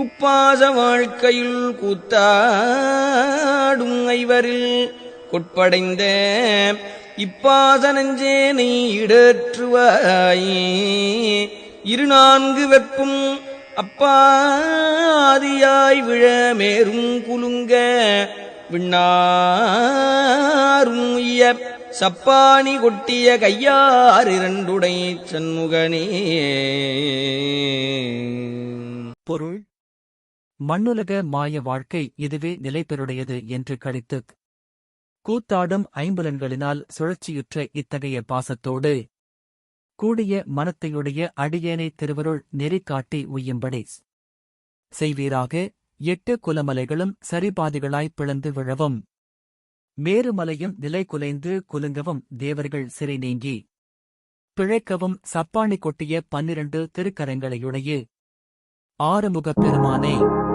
குப்பாச வாழ்க்கையுள் கூத்தாடும் ஐவரில் கொட்படைந்த இப்பாச நெஞ்சே நீ இடற்றுவாய். இரு நான்கு வெப்பும் அப்பாதியாய் விழ மேரும் குலுங்க விண்ணாரும் சப்பாணி கொட்டிய கையார் இரண்டுடை சண்முகனே. பொருள் மண்ணுலக மாய வாழ்க்கை இதுவே நிலைபெறுடையது என்று கழித்து கூத்தாடும் ஐம்புலன்களினால் சுழற்சியுற்ற இத்தகைய பாசத்தோடு கூடிய மனத்தையுடைய அடியேனை திருவருள் நெறி காட்டி உய்யும்படி செய்வீராக. எட்டு குலமலைகளும் சரிபாதிகளாய் பிளந்து விழவும். மேருமலையும் நிலை குலைந்து குலுங்கவும் தேவர்கள் சிறை நீங்கி. பிழைக்கவும் சப்பாணி கொட்டிய பன்னிரண்டு திருக்கரங்களையுடைய ஆறுமுகப் பெருமானே.